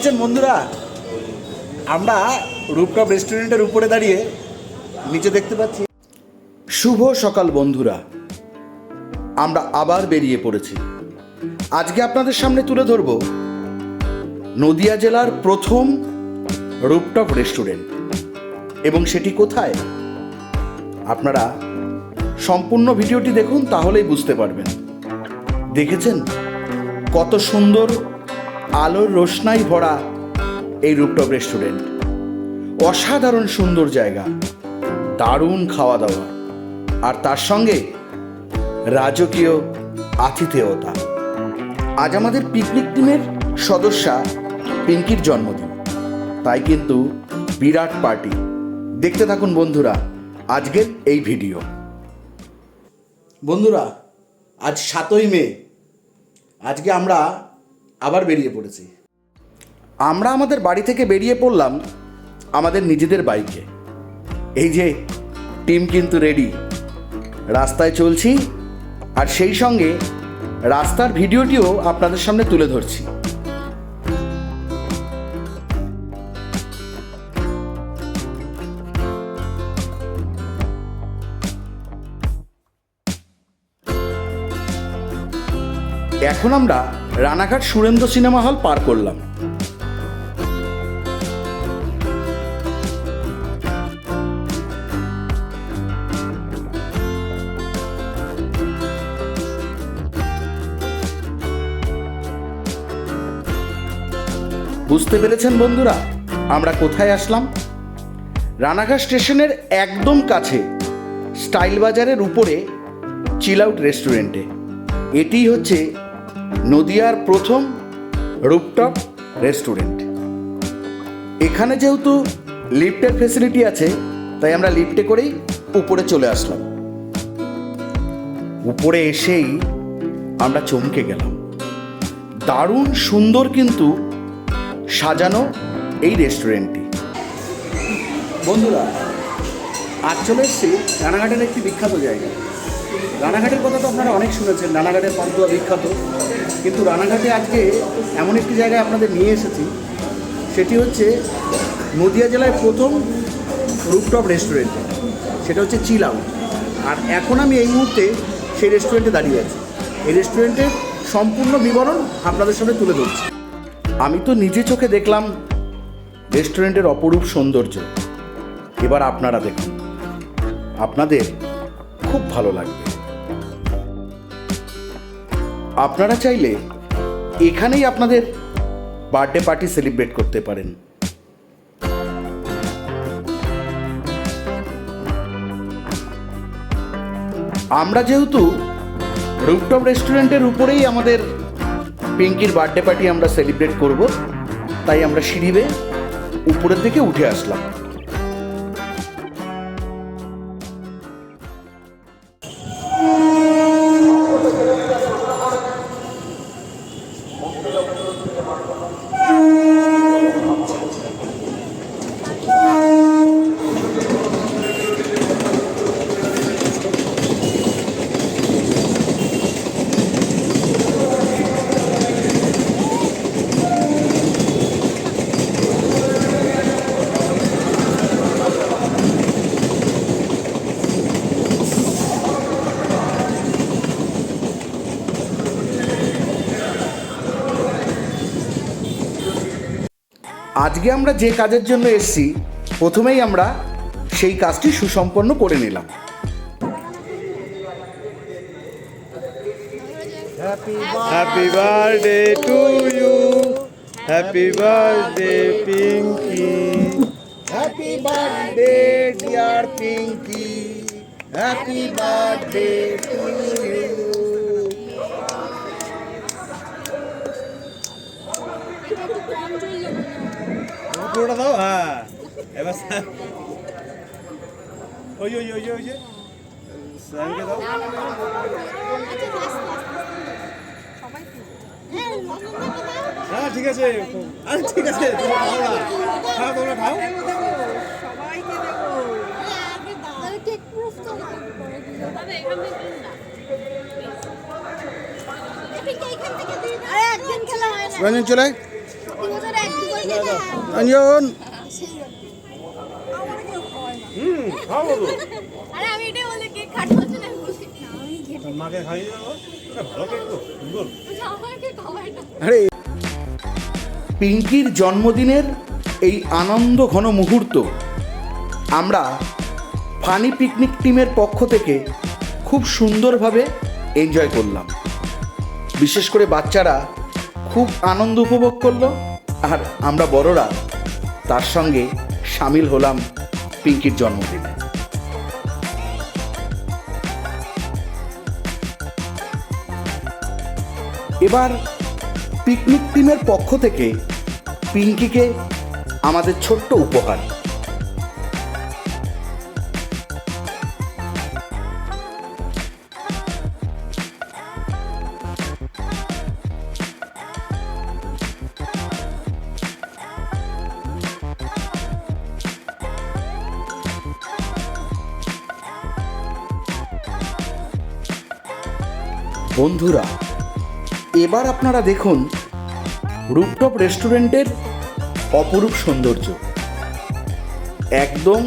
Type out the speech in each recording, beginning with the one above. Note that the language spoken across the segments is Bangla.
দেখেছেন বন্ধুরা? আমরা রূপটপ রেস্টুরেন্টের উপরে দাঁড়িয়ে নিচে দেখতে পাচ্ছি। শুভ সকাল বন্ধুরা। আমরা আবার বেরিয়ে পড়েছি। আজকে আপনাদের সামনে তুলে ধরব নদিয়া জেলার প্রথম রূপটপ রেস্টুরেন্ট। এবং সেটি কোথায়? আপনারা সম্পূর্ণ ভিডিওটি দেখুন, তাহলেই বুঝতে পারবেন। দেখেছেন কত সুন্দর আলোর রোশনাই ভরা এই রূপটপ রেস্টুরেন্ট। অসাধারণ সুন্দর জায়গা, দারুণ খাওয়া দাওয়া আর তার সঙ্গে রাজকীয় আতিথেয়তা। আজ আমাদের পিকনিক টিমের সদস্যা পিঙ্কির জন্মদিন। তাই কিন্তু বিরাট পার্টি। দেখতে থাকুন বন্ধুরা, আজকের এই ভিডিও। বন্ধুরা, আজ সাতই মে। আজকে আমরা আবার বেরিয়ে পড়েছি। আমরা আমাদের বাড়ি থেকে বেরিয়ে পড়লাম আমাদের নিজেদের বাইকে। এই যে, টিম কিন্তু রেডি রাস্তায় চলছি আর সেই সঙ্গে রাস্তার ভিডিওটিও আপনাদের সামনে তুলে ধরছি। এখন আমরা রানাঘাট সুরেন্দ্র সিনেমা হল পার করলাম। বুঝতে পেরেছেন বন্ধুরা? আমরা কোথায় আসলাম? রানাঘাট স্টেশনের একদম কাছে, স্টাইল বাজারের উপরে, চিল আউট রেস্টুরেন্টে। এটি হচ্ছে নদিয়ার প্রথম রুপটপ রেস্টুরেন্ট। এখানে যেহেতু লিফটের ফেসিলিটি আছে, তাই আমরা লিফটে করেই উপরে চলে আসলাম। উপরে এসেই আমরা চমকে গেলাম। দারুণ সুন্দর কিন্তু সাজানো এই রেস্টুরেন্টটি। বন্ধুরা আজ চলে এসছি রানাঘাটের একটি বিখ্যাত জায়গা। রানাঘাটের কথা তো আপনারা অনেক শুনেছেন, রানাঘাটের পান্তুয়া বিখ্যাত। কিন্তু রানাঘাটে আজকে এমন একটি জায়গায় আপনাদের নিয়ে এসেছি, সেটি হচ্ছে নদিয়া জেলায় প্রথম রুপটপ রেস্টুরেন্ট সেটা হচ্ছে চিল আউট আর এখন আমি এই মুহূর্তে সেই রেস্টুরেন্টে দাঁড়িয়ে আছি। এই রেস্টুরেন্টের সম্পূর্ণ বিবরণ আপনাদের সামনে তুলে ধরছি। আমি তো নিজে চোখে দেখলাম রেস্টুরেন্টের অপরূপ সৌন্দর্য। এবার আপনারা দেখুন। আপনাদের খুব ভালো লাগবে। আপনারা চাইলে এখানেই আপনাদের বার্থডে পার্টি সেলিব্রেট করতে পারেন। আমরা যেহেতু রুপটপ রেস্টুরেন্টের উপরেই আমাদের পিঙ্কির বার্থডে পার্টি আমরা সেলিব্রেট করব, তাই আমরা সিঁড়ি বেয়ে উপরের দিকে উঠে আসলাম। আজকে আমরা যে কাজের জন্য এসেছি প্রথমেই আমরা সেই কাজটি সুসম্পন্ন করে নিলাম Happy birthday to you. Happy birthday, Pinky. Happy birthday dear Pinky happy birthday পুরোটা দাও হ্যাঁ। এবার ওই ওই ওই ওই যে। স্যারকে দাও। হ্যাঁ ঠিক আছে। আরে ঠিক আছে। তোমরা খাও না খাও। তোমরা খাও সবাইকে দেবো হয় রঞ্জন চলে প্রতি বছর এক দু অঞ্জন আমার কেউ খাওয়ায় না হুম খাব তো। আরে আমি এটাই বলে কেক খাট বলছি না আমি বলছি না আমি খেতে মাকে খাইয়ে দেবো ভালো কেক তো সুন্দর। আমাকে খাওয়ায় না। আরে। পিঙ্কির জন্মদিনের এই আনন্দ ঘন মুহূর্ত আমরা ফানি পিকনিক টিমের পক্ষ থেকে খুব সুন্দরভাবে এনজয় করলাম। বিশেষ করে বাচ্চারা খুব আনন্দ উপভোগ করল। আর আমরা বড়রা তার সঙ্গে সামিল হলাম পিঙ্কির জন্মদিনে। এবার পিকনিক টিমের পক্ষ থেকে পিঙ্কিকে আমাদের ছোট্ট উপহার। বন্ধুরা, এবার আপনারা দেখুন রুপটপ রেস্টুরেন্টের অপরূপ সৌন্দর্য। একদম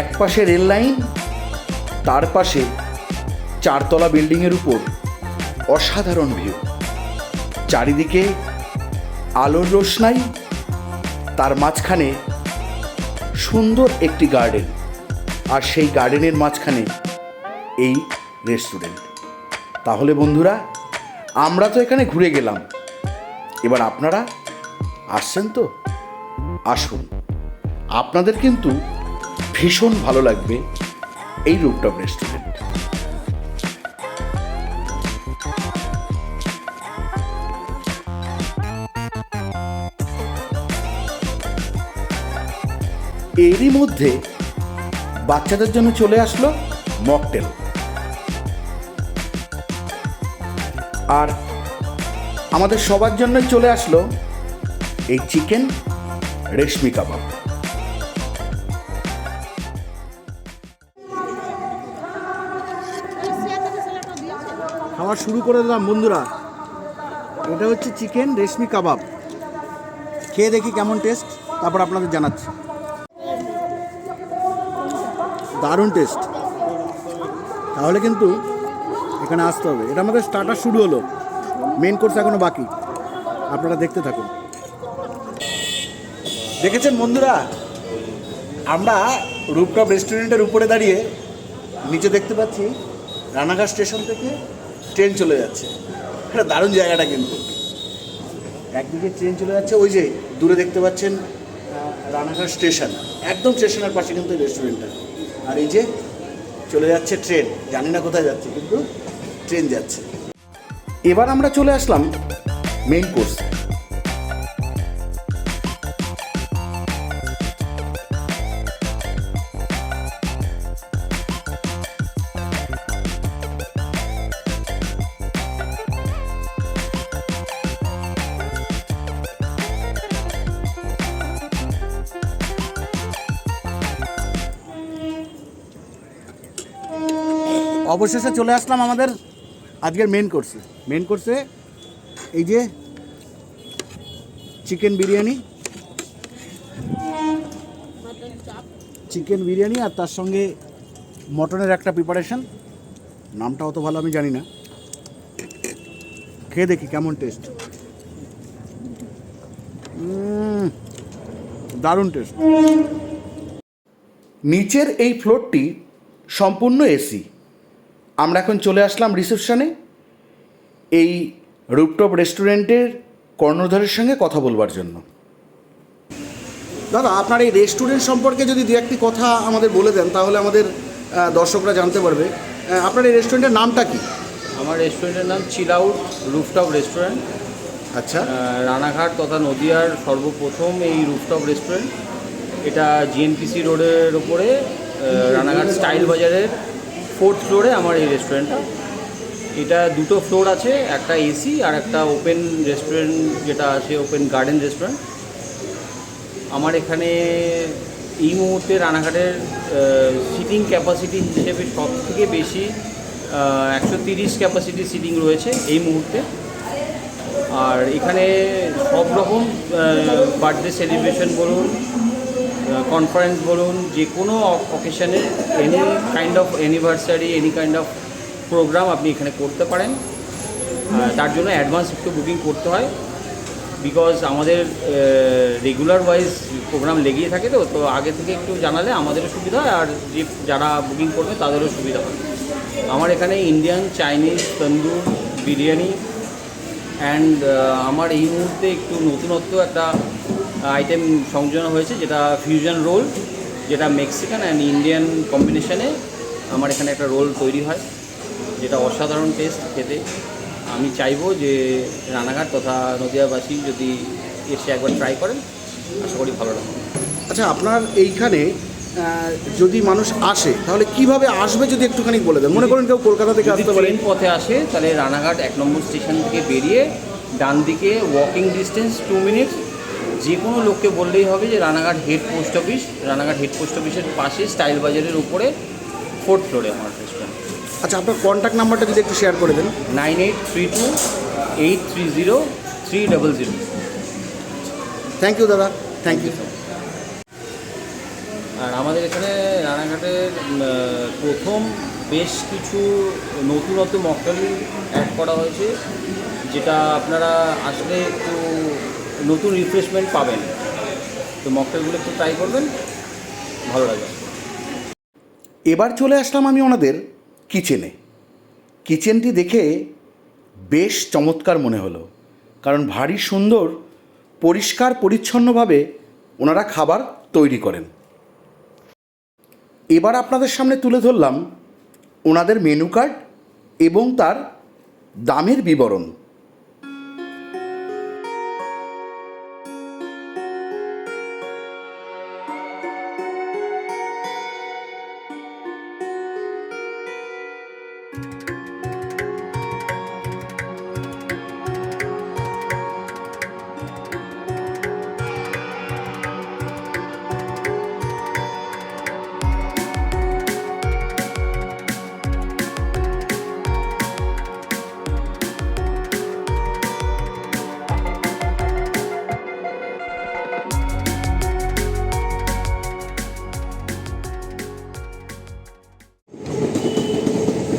এক পাশে রেল লাইন, তার পাশে চারতলা বিল্ডিংয়ের উপর অসাধারণ ভিউ। চারিদিকে আলোর রোশনাই, তার মাঝখানে সুন্দর একটি গার্ডেন। আর সেই গার্ডেনের মাঝখানে এই রেস্টুরেন্ট। তাহলে বন্ধুরা, আমরা তো এখানে ঘুরে গেলাম। এবার আপনারা আসছেন তো? আসুন। আপনাদের কিন্তু ভীষণ ভালো লাগবে এই রুপটপ রেস্টুরেন্ট। এরই মধ্যে বাচ্চাদের জন্য চলে আসলো মকটেল। আর আমাদের সবার জন্যই চলে আসলো এই চিকেন রেশমি কাবাব। খাওয়া শুরু করে দিলাম, বন্ধুরা। এটা হচ্ছে চিকেন রেশমি কাবাব। খেয়ে দেখি কেমন টেস্ট, তারপর আপনাদের জানাচ্ছি। দারুণ টেস্ট। তাহলে কিন্তু এখানে আসতে হবে। এটা আমাদের স্টার্টার শুরু হলো। মেন কোর্স এখনও বাকি। আপনারা দেখতে থাকুন। দেখেছেন বন্ধুরা? আমরা রুপটপ রেস্টুরেন্টের উপরে দাঁড়িয়ে নিচে দেখতে পাচ্ছি, রানাঘাট স্টেশন থেকে ট্রেন চলে যাচ্ছে। এটা দারুণ জায়গাটা কিন্তু। একদিকে ট্রেন চলে যাচ্ছে, ওই যে দূরে দেখতে পাচ্ছেন রানাঘাট স্টেশন। একদম স্টেশনের পাশে কিন্তু রেস্টুরেন্টটা। আর এই যে চলে যাচ্ছে ট্রেন। জানি না কোথায় যাচ্ছে, কিন্তু ট্রেন যাচ্ছে। এবার আমরা চলে আসলাম মেইন কোর্স অবশেষে চলে আসলাম আমাদের আজকের মেন কোর্সে মেন কোর্সে এই যে চিকেন বিরিয়ানি চিকেন বিরিয়ানি আর তার সঙ্গে মটনের একটা প্রিপারেশন নামটা অত ভালো আমি জানি না। খেয়ে দেখি কেমন টেস্ট দারুণ টেস্ট নিচের এই ফ্লোরটি সম্পূর্ণ এসি আমরা এখন চলে আসলাম রিসেপশনে এই রুপটপ রেস্টুরেন্টের কর্ণধারের সঙ্গে কথা বলবার জন্য। দাদা আপনার এই রেস্টুরেন্ট সম্পর্কে যদি দু একটি কথা আমাদের বলে দেন তাহলে আমাদের দর্শকরা জানতে পারবে। আপনার এই রেস্টুরেন্টের নামটা কি? আমার রেস্টুরেন্টের নাম চিল আউট রুফটপ রেস্টুরেন্ট আচ্ছা রানাঘাট তথা নদিয়ার সর্বপ্রথম এই রুফটপ রেস্টুরেন্ট এটা জিএনপিসি রোডের ওপরে রানাঘাট স্টাইল বাজারের ফোর্থ ফ্লোরে আমার এই রেস্টুরেন্টটা। এটা দুটো ফ্লোর আছে, একটা এসি আর একটা ওপেন রেস্টুরেন্ট যেটা আছে, ওপেন গার্ডেন রেস্টুরেন্ট। আমার এখানে এই মুহূর্তে রানাঘাটের সিটিং ক্যাপাসিটি হিসেবে সব থেকে বেশি একশো তিরিশ ক্যাপাসিটি সিটিং রয়েছে এই মুহূর্তে। আর এখানে সব রকম বার্থডে সেলিব্রেশন বলুন কনফারেন্স বলুন, যে কোনো অকেশানে any kind of anniversary any kind of programme আপনি এখানে করতে পারেন। তার জন্য অ্যাডভান্স একটু বুকিং করতে হয়। বিকজ আমাদের রেগুলার ওয়াইজ প্রোগ্রাম লেগেই থাকে তো তো আগে থেকে একটু জানালে আমাদেরও সুবিধা হয়। আর যে যারা বুকিং করবে তাদেরও সুবিধা হয়। আমার এখানে Indian Chinese tandoor biryani and আমার এই মুহূর্তে একটু নতুনত্ব একটা আইটেম সংযোজন হয়েছে যেটা ফিউশন রোল যেটা মেক্সিকান অ্যান্ড ইন্ডিয়ান কম্বিনেশনে আমার এখানে একটা রোল তৈরি হয় যেটা অসাধারণ টেস্ট খেতে। আমি চাইব যে রানাঘাট তথা নদিয়াবাসী যদি এসে একবার ট্রাই করেন আশা করি ভালো লাগবে। আচ্ছা আপনার এইখানে যদি মানুষ আসে তাহলে কীভাবে আসবে যদি একটুখানি বলে দেন? মনে করেন কেউ কলকাতা থেকে আসতে পারে। পথে আসে তাহলে রানাঘাট এক নম্বর স্টেশন থেকে বেরিয়ে ডান দিকে ওয়াকিং ডিস্টেন্স টু মিনিটস যে কোনো লোককে বললেই হবে যে Ranaghat head post office Ranaghat head post অফিসের পাশে স্টাইল বাজারের উপরে ফোর্থ ফ্লোরে আমার রেস্টুরেন্ট আচ্ছা আপনার কন্ট্যাক্ট নাম্বারটা যদি একটু শেয়ার করে দেন। Nine eight three two eight three zero three double zero. Thank you দাদা। থ্যাংক ইউ আর আমাদের এখানে রানাঘাটের প্রথম বেশ কিছু নতুনত্ব মকটেল অ্যাড করা হয়েছে যেটা আপনারা আসলে একটু নতুন রিফ্রেশমেন্ট পাবেন। তো মকটেলগুলো একটু ট্রাই করবেন, ভালো লাগবে। এবার চলে আসলাম আমি ওনাদের কিচেনে। কিচেনটি দেখে বেশ চমৎকার মনে হলো, কারণ ভারী সুন্দর, পরিষ্কার, পরিচ্ছন্নভাবে ওনারা খাবার তৈরি করেন। এবার আপনাদের সামনে তুলে ধরলাম ওনাদের মেনু কার্ড এবং তার দামের বিবরণ।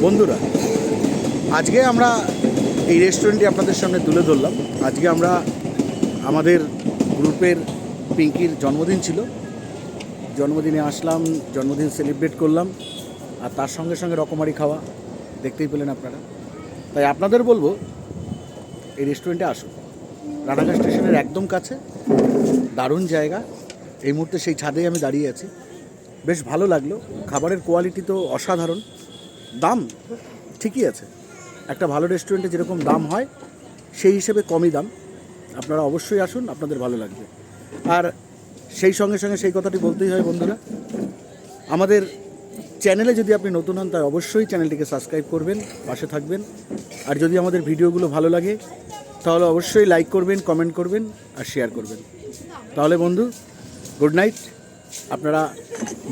বন্ধুরা, আজকে আমরা এই রেস্টুরেন্টটি আপনাদের সামনে তুলে ধরলাম। আজকে আমরা আমাদের গ্রুপের পিঙ্কির জন্মদিন ছিল। জন্মদিনে আসলাম, জন্মদিন সেলিব্রেট করলাম, আর তার সঙ্গে সঙ্গে রকমারি খাওয়া, দেখতেই পেলেন আপনারা। তাই আপনাদের বলব, এই রেস্টুরেন্টে আসুন। রানাঘাট স্টেশনের একদম কাছে, দারুণ জায়গা। এই মুহূর্তে সেই ছাদেই আমি দাঁড়িয়ে আছি। বেশ ভালো লাগল। খাবারের কোয়ালিটি তো অসাধারণ। দাম ঠিকই আছে। একটা ভালো রেস্টুরেন্টে যেরকম দাম হয়, সেই হিসেবে কমই দাম। আপনারা অবশ্যই আসুন, আপনাদের ভালো লাগবে। আর সেই সঙ্গে সঙ্গে সেই কথাটি বলতেই হয় বন্ধুরা, আমাদের চ্যানেলে যদি আপনি নতুন হন তাই অবশ্যই চ্যানেলটিকে সাবস্ক্রাইব করবেন, পাশে থাকবেন। আর যদি আমাদের ভিডিওগুলো ভালো লাগে, তাহলে অবশ্যই লাইক করবেন কমেন্ট করবেন, আর শেয়ার করবেন। তাহলে বন্ধু গুড নাইট আপনারা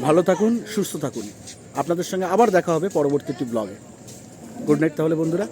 ভালো থাকুন, সুস্থ থাকুন। আপনাদের সঙ্গে আবার দেখা হবে পরবর্তী একটি ব্লগে গুড নাইট তাহলে বন্ধুরা।